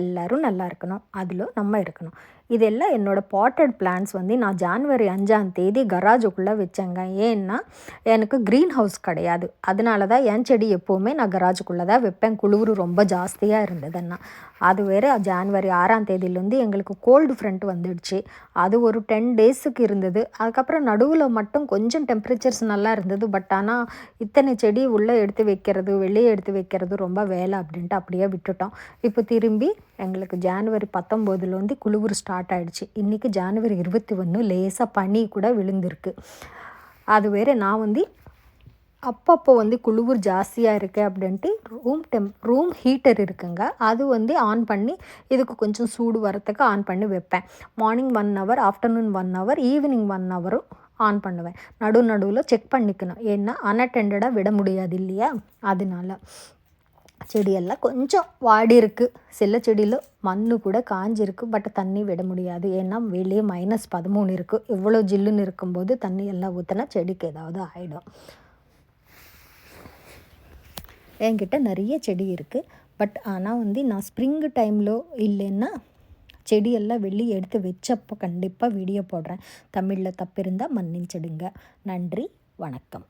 எல்லோரும் நல்லா இருக்கணும். அதில் நம்ம இருக்கணும். இதெல்லாம் என்னோடய பாட்டட் பிளான்ஸ் வந்து நான் ஜான்வரி அஞ்சாம் தேதி கராஜுக்குள்ளே வச்சேங்க. ஏன்னா எனக்கு க்ரீன் ஹவுஸ் கிடையாது. அதனால தான் என் செடி எப்போவுமே நான் கராஜுக்குள்ளே தான் வைப்பேன். குளிர் ரொம்ப ஜாஸ்தியாக இருந்ததுன்னா. அது வேறு ஜான்வரி ஆறாம் தேதியிலேருந்து எங்களுக்கு கோல்டு ஃப்ரண்ட் வந்துடுச்சு. அது ஒரு டென் டேஸுக்கு இருந்தது. அதுக்கப்புறம் நடுவில் மட்டும் கொஞ்சம் டெம்பரேச்சர்ஸ் நல்லா இருந்தது. பட் ஆனால் இத்தனை செடி உள்ளே எடுத்து வைக்கிறது வெளியே எடுத்து வைக்கிறது ரொம்ப வேலை அப்படின்ட்டு அப்படியே விட்டுட்டோம். இப்போ திரும்பி எங்களுக்கு ஜான்வரி பத்தொம்போதுலேருந்து குளிர் ஸ்டார்ட் ஆகிடுச்சு இன்றைக்கி ஜான்வரி இருபத்தி ஒன்று லேசாக பனி கூட விழுந்திருக்கு. அது வேறு நான் வந்து அப்பப்போ வந்து குளிர் ஜாஸ்தியாக இருக்குது அப்படின்ட்டு ரூம் டெம் ரூம் ஹீட்டர் இருக்குங்க. அது வந்து ஆன் பண்ணி இதுக்கு கொஞ்சம் சூடு வரத்துக்கு ஆன் பண்ணி வைப்பேன். Morning one hour afternoon one hour evening one ஹவரும் on பண்ணுவேன். நடு நடுவில் செக் பண்ணிக்கணும். ஏன்னா அன்அட்டெண்டடாக விட முடியாது இல்லையா? அதனால. செடியெல்லாம் கொஞ்சம் வாடி இருக்குது சில செடியில் மண் கூட காஞ்சிருக்கு. பட் தண்ணி விட முடியாது. ஏன்னா வெளியே மைனஸ் பதிமூணு இருக்குது இவ்வளோ ஜில்லுன்னு இருக்கும்போது தண்ணி எல்லாம் ஊற்றினா செடிக்கு ஏதாவது ஆகிடும் என்கிட்ட நிறைய செடி இருக்குது பட் ஆனால் வந்து நான் ஸ்ப்ரிங்கு டைமில் இல்லைன்னா செடியெல்லாம் வெளியே எடுத்து வச்சப்போ கண்டிப்பாக வீடியோ போடுறேன். தமிழில் தப்பு இருந்தால் மன்னிச்சிடுங்க நன்றி. வணக்கம்.